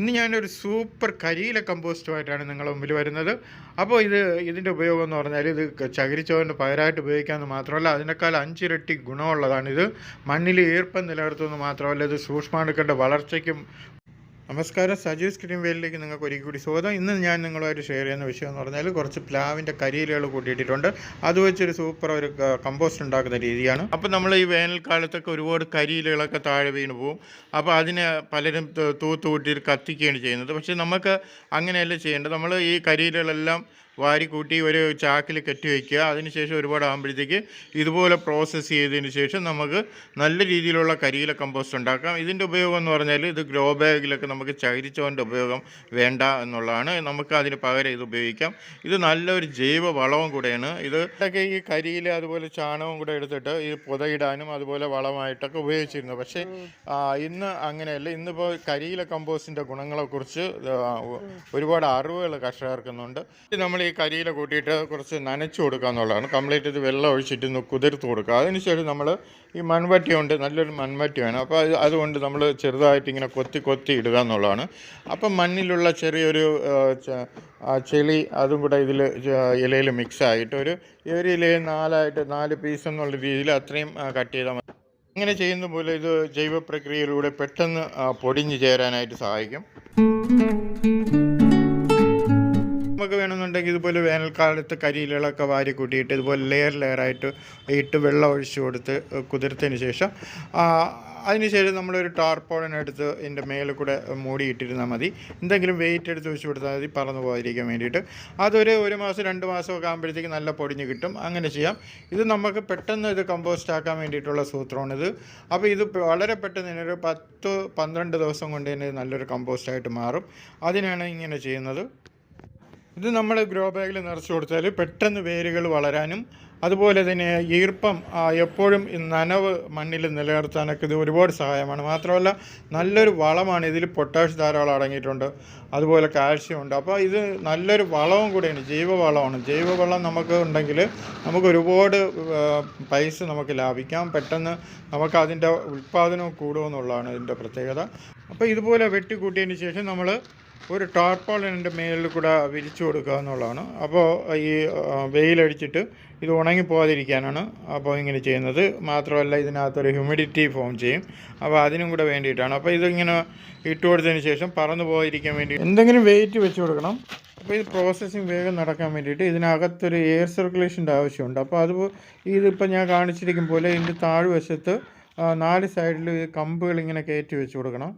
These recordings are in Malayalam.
ഇന്ന് ഞാനൊരു സൂപ്പർ കരിയില കമ്പോസ്റ്റുമായിട്ടാണ് നിങ്ങളുടെ മുമ്പിൽ വരുന്നത്. അപ്പോൾ ഇത് ഇതിന്റെ ഉപയോഗം എന്ന് പറഞ്ഞാൽ ഇത് ചകിരിച്ചോറിന് പകരമായിട്ട് ഉപയോഗിക്കാമെന്ന് മാത്രമല്ല അതിനേക്കാൾ അഞ്ചിരട്ടി ഗുണമുള്ളതാണിത്. മണ്ണിൽ ഈർപ്പം നിലനിർത്തുമെന്ന് മാത്രമല്ല ഇത് സൂക്ഷ്മാണുക്കളുടെ വളർച്ചയ്ക്കും നമസ്കാരം. സജീവ് സ്ക്രീൻ വേലിലേക്ക് നിങ്ങൾക്ക് ഒരിക്കൽ കൂടി സ്വാഗതം. ഇന്ന് ഞാൻ നിങ്ങളുമായിട്ട് ഷെയർ ചെയ്യുന്ന വിഷയം എന്ന് പറഞ്ഞാൽ കുറച്ച് പ്ലാവിന്റെ കരിയിലകൾ കൂട്ടിയിട്ടിട്ടുണ്ട്. അത് വെച്ചൊരു സൂപ്പർ ഒരു കമ്പോസ്റ്റ് ഉണ്ടാക്കുന്ന രീതിയാണ്. അപ്പോൾ നമ്മൾ ഈ വേനൽക്കാലത്തൊക്കെ ഒരുപാട് കരിയിലകളൊക്കെ താഴെ വീണ് പോകും അപ്പോൾ അതിനെ പലരും തൂത്തുകൂട്ടി കത്തിക്കുകയാണ് ചെയ്യുന്നത്. പക്ഷേ നമുക്ക് അങ്ങനെയല്ല ചെയ്യേണ്ടത്. നമ്മൾ ഈ കരിയിലകളെല്ലാം വാരി കൂട്ടി ഒരു ചാക്കിൽ കെട്ടി വയ്ക്കുക അതിനുശേഷം ഒരുപാട് ആകുമ്പോഴത്തേക്ക് ഇതുപോലെ പ്രോസസ്സ് ചെയ്തതിന് ശേഷം നമുക്ക് നല്ല രീതിയിലുള്ള കരിയില കമ്പോസ്റ്റ് ഉണ്ടാക്കാം. ഇതിന്റെ ഉപയോഗം എന്ന് പറഞ്ഞാൽ ഇത് ഗ്രോ ബാഗിലൊക്കെ നമുക്ക് ചകിരിച്ചോറിന്റെ ഉപയോഗം വേണ്ട എന്നുള്ളതാണ്. നമുക്ക് അതിന് പകരം ഇത് ഉപയോഗിക്കാം. ഇത് നല്ലൊരു ജൈവ വളവും കൂടെയാണ്. ഇത് ഇതൊക്കെ ഈ കരിയില അതുപോലെ ചാണകവും കൂടെ എടുത്തിട്ട് ഈ പുതയിടാനും അതുപോലെ വളമായിട്ടൊക്കെ ഉപയോഗിച്ചിരുന്നു. പക്ഷേ ഇന്ന് അങ്ങനെയല്ല. ഇന്നിപ്പോൾ കരിയില കമ്പോസ്റ്റിന്റെ ഗുണങ്ങളെക്കുറിച്ച് ഒരുപാട് അറിവുകൾ കർഷകർക്കുന്നുണ്ട്. നമ്മൾ ഈ കരിയില കൂട്ടിയിട്ട് കുറച്ച് നനച്ചു കൊടുക്കുക എന്നുള്ളതാണ്. കംപ്ലീറ്റ് ഇത് വെള്ളം ഒഴിച്ചിട്ട് കുതിർത്ത് കൊടുക്കുക. അതിനുശേഷം നമ്മൾ ഈ മൺവട്ടി ഉണ്ട് നല്ലൊരു മൺവട്ടി വേണം. അപ്പോൾ അത് അതുകൊണ്ട് നമ്മൾ ചെറുതായിട്ട് ഇങ്ങനെ കൊത്തി കൊത്തി ഇടുക എന്നുള്ളതാണ്. അപ്പം മണ്ണിലുള്ള ചെറിയൊരു ചെളി അതും കൂടെ ഇതിൽ ഇലയിൽ മിക്സ് ആയിട്ട് ഒരു ഒരു ഇലയിൽ നാലായിട്ട് നാല് പീസ് എന്നുള്ള രീതിയിൽ അത്രയും കട്ട് ചെയ്താൽ മതി. ഇങ്ങനെ ചെയ്യുന്ന പോലെ ഇത് ജൈവ പ്രക്രിയയിലൂടെ പെട്ടെന്ന് പൊടിഞ്ഞു ചേരാനായിട്ട് സഹായിക്കും. നമുക്ക് വേണമെന്നുണ്ടെങ്കിൽ ഇതുപോലെ വേനൽക്കാലത്ത് കരിയിലകളൊക്കെ വാരി കൂട്ടിയിട്ട് ഇതുപോലെ ലെയർ ലെയറായിട്ട് ഇട്ട് വെള്ളം ഒഴിച്ചു കൊടുത്ത് കുതിർത്തതിന് ശേഷം അതിനുശേഷം നമ്മളൊരു ടാർപ്പോളിനെടുത്ത് ഇതിന്റെ മേലെ കൂടെ മൂടിയിട്ടിരുന്നാൽ മതി. എന്തെങ്കിലും വെയിറ്റ് എടുത്ത് വെച്ച് കൊടുത്താൽ മതി പറന്നു പോകാതിരിക്കാൻ വേണ്ടിയിട്ട്. അതൊരു ഒരു മാസം രണ്ട് മാസമൊക്കെ ആകുമ്പോഴത്തേക്ക് നല്ല പൊടിഞ്ഞ് കിട്ടും. അങ്ങനെ ചെയ്യാം. ഇത് നമുക്ക് പെട്ടെന്ന് ഇത് കമ്പോസ്റ്റ് ആക്കാൻ വേണ്ടിയിട്ടുള്ള സൂത്രമാണിത് അപ്പോൾ ഇത് വളരെ പെട്ടെന്ന് ഇതിനൊരു പത്ത് പന്ത്രണ്ട് ദിവസം കൊണ്ട് തന്നെ നല്ലൊരു കമ്പോസ്റ്റായിട്ട് മാറും. അതിനാണ് ഇങ്ങനെ ചെയ്യുന്നത്. ഇത് നമ്മൾ ഗ്രോ ബാഗിൽ നിറച്ചു കൊടുത്താൽ പെട്ടെന്ന് വേരുകൾ വളരാനും അതുപോലെ തന്നെ ഈർപ്പം എപ്പോഴും നനവ് മണ്ണിൽ നിലനിർത്താനൊക്കെ ഇത് ഒരുപാട് സഹായമാണ്. മാത്രമല്ല നല്ലൊരു വളമാണ് ഇതിൽ പൊട്ടാഷ് ധാരാളം അടങ്ങിയിട്ടുണ്ട്. അതുപോലെ കാൽഷ്യം ഉണ്ട്. അപ്പോൾ ഇത് നല്ലൊരു വളവും കൂടെയാണ് ജൈവവളമാണ്. ജൈവവളം നമുക്ക് ഉണ്ടെങ്കിൽ നമുക്ക് ഒരുപാട് പൈസ നമുക്ക് ലാഭിക്കാം. പെട്ടെന്ന് നമുക്ക് അതിന്റെ ഉൽപ്പാദനവും കൂടുമെന്നുള്ളതാണ് ഇതിന്റെ പ്രത്യേകത. അപ്പോൾ ഇതുപോലെ വെട്ടിക്കൂട്ടിയതിന് ശേഷം നമ്മൾ ഒരു ടാർപോളിന്റെ മേലിൽ കൂടെ വിരിച്ചു കൊടുക്കുക എന്നുള്ളതാണ്. അപ്പോൾ ഈ വെയിലടിച്ചിട്ട് ഇത് ഉണങ്ങിപ്പോകാതിരിക്കാനാണ് അപ്പോൾ ഇങ്ങനെ ചെയ്യുന്നത്. മാത്രമല്ല ഇതിനകത്തൊരു ഹ്യൂമിഡിറ്റി ഫോം ചെയ്യും. അപ്പോൾ അതിനും കൂടെ വേണ്ടിയിട്ടാണ്. അപ്പോൾ ഇതിങ്ങനെ ഇട്ട് കൊടുത്തതിന് ശേഷം പറന്നു പോകാതിരിക്കാൻ വേണ്ടി എന്തെങ്കിലും വെയിറ്റ് വെച്ച് കൊടുക്കണം. അപ്പോൾ ഇത് പ്രോസസ്സിങ് വേഗം നടക്കാൻ വേണ്ടിയിട്ട് ഇതിനകത്തൊരു എയർ സർക്കുലേഷന്റെ ആവശ്യമുണ്ട്. അപ്പോൾ അത് ഇതിപ്പോൾ ഞാൻ കാണിച്ചിരിക്കും പോലെ ഇതിന്റെ താഴ്വശത്ത് നാല് സൈഡിൽ കമ്പുകൾ ഇങ്ങനെ കയറ്റി വെച്ച് കൊടുക്കണം.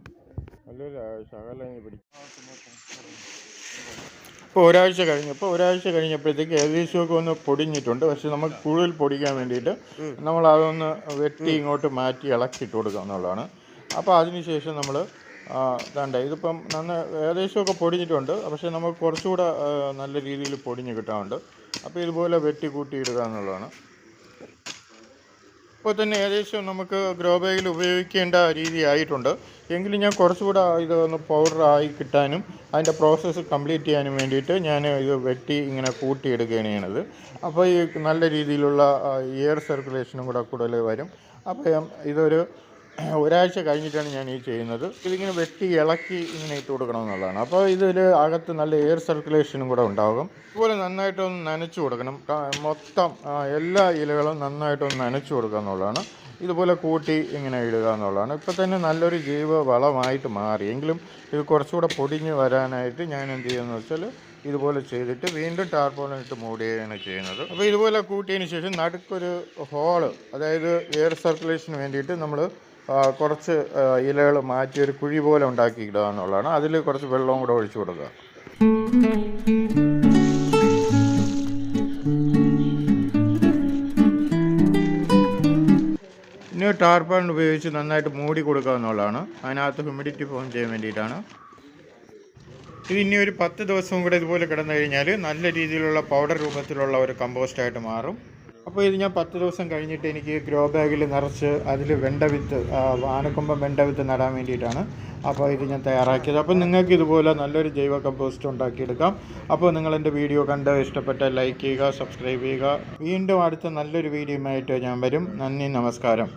ഇപ്പോൾ ഒരാഴ്ച കഴിഞ്ഞപ്പോൾ ഒരാഴ്ച കഴിഞ്ഞപ്പോഴത്തേക്ക് ഏകദേശമൊക്കെ ഒന്ന് പൊടിഞ്ഞിട്ടുണ്ട്. പക്ഷെ നമുക്ക് കൂടുതൽ പൊടിക്കാൻ വേണ്ടിയിട്ട് നമ്മൾ അതൊന്ന് വെട്ടി ഇങ്ങോട്ട് മാറ്റി ഇളക്കിയിട്ട് കൊടുക്കുക എന്നുള്ളതാണ്. അപ്പോൾ അതിനുശേഷം നമ്മൾ വേണ്ട ഇതിപ്പം നന്ന ഏകദേശമൊക്കെ പൊടിഞ്ഞിട്ടുണ്ട്. പക്ഷേ നമുക്ക് കുറച്ചുകൂടെ നല്ല രീതിയിൽ പൊടിഞ്ഞ് കിട്ടാറുണ്ട് അപ്പോൾ ഇതുപോലെ വെട്ടി കൂട്ടിയിടുക എന്നുള്ളതാണ്. ഇപ്പോൾ തന്നെ ഏകദേശം നമുക്ക് ഗ്രോ ബാഗിൽ ഉപയോഗിക്കേണ്ട രീതി ആയിട്ടുണ്ട്. എങ്കിലും ഞാൻ കുറച്ചുകൂടെ ഇതൊന്ന് പൗഡർ ആയി കിട്ടാനും അതിന്റെ പ്രോസസ്സ് കംപ്ലീറ്റ് ചെയ്യാനും വേണ്ടിയിട്ട് ഞാൻ ഇത് വെട്ടി ഇങ്ങനെ കൂട്ടിയെടുക്കുകയാണ് ചെയ്യണത്. അപ്പോൾ ഈ നല്ല രീതിയിലുള്ള എയർ സർക്കുലേഷനും കൂടെ കൂടുതൽ വരും. അപ്പം ഇതൊരു ഒരാഴ്ച കഴിഞ്ഞിട്ടാണ് ഞാൻ ഈ ചെയ്യുന്നത്. ഇതിങ്ങനെ വെട്ടി ഇളക്കി ഇങ്ങനെ ഇട്ട് കൊടുക്കണമെന്നുള്ളതാണ്. അപ്പോൾ ഇതിൽ അകത്ത് നല്ല എയർ സർക്കുലേഷനും കൂടെ ഉണ്ടാകും. അതുപോലെ നന്നായിട്ടൊന്ന് നനച്ചു കൊടുക്കണം. മൊത്തം എല്ലാ ഇലകളും നന്നായിട്ടൊന്ന് നനച്ചു കൊടുക്കുക എന്നുള്ളതാണ്. ഇതുപോലെ കൂട്ടി ഇങ്ങനെ ഇടുക എന്നുള്ളതാണ്. ഇപ്പോൾ തന്നെ നല്ലൊരു ജൈവ വളമായിട്ട് മാറി. എങ്കിലും ഇത് കുറച്ചുകൂടെ പൊടിഞ്ഞ് വരാനായിട്ട് ഞാൻ എന്ത് ചെയ്യുന്നത് വെച്ചാൽ ഇതുപോലെ ചെയ്തിട്ട് വീണ്ടും ടാർപോളിൻ ഇട്ട് മൂടുകയാണ് ചെയ്യുന്നത്. അപ്പോൾ ഇതുപോലെ കൂട്ടിയതിന് ശേഷം നടുക്കൊരു ഹോൾ അതായത് എയർ സർക്കുലേഷന് വേണ്ടിയിട്ട് നമ്മൾ കുറച്ച് ഇലകൾ മാറ്റി ഒരു കുഴി പോലെ ഉണ്ടാക്കി ഇടുക എന്നുള്ളതാണ് അതിൽ കുറച്ച് വെള്ളവും കൂടെ ഒഴിച്ചു കൊടുക്കുക. ഇനി ടാർപ്പാൻ ഉപയോഗിച്ച് നന്നായിട്ട് മൂടി കൊടുക്കുക എന്നുള്ളതാണ്. അതിനകത്ത് ഹ്യൂമിഡിറ്റി ഫോം ചെയ്യാൻ വേണ്ടിയിട്ടാണ്. ഇത് ഇനി ഒരു പത്ത് ദിവസവും കൂടെ ഇതുപോലെ കിടന്നു കഴിഞ്ഞാൽ നല്ല രീതിയിലുള്ള പൗഡർ രൂപത്തിലുള്ള ഒരു കമ്പോസ്റ്റായിട്ട് മാറും. അപ്പോൾ ഇത് ഞാൻ പത്ത് ദിവസം കഴിഞ്ഞിട്ട് എനിക്ക് ഗ്രോ ബാഗിൽ നിറച്ച് അതിൽ വെണ്ട വിത്ത് ആനക്കൊമ്പം വെണ്ട വിത്ത് നടാൻ വേണ്ടിയിട്ടാണ്. അപ്പോൾ ഇത് ഞാൻ തയ്യാറാക്കിയത്. അപ്പോൾ നിങ്ങൾക്ക് ഇതുപോലെ നല്ലൊരു ജൈവ കമ്പോസ്റ്റ് ഉണ്ടാക്കിയെടുക്കാം. അപ്പോൾ നിങ്ങൾ എന്റെ വീഡിയോ കണ്ട് ഇഷ്ടപ്പെട്ട ലൈക്ക് ചെയ്യുക സബ്സ്ക്രൈബ് ചെയ്യുക. വീണ്ടും അടുത്ത നല്ലൊരു വീഡിയോയുമായിട്ട് ഞാൻ വരും. നന്ദി നമസ്കാരം.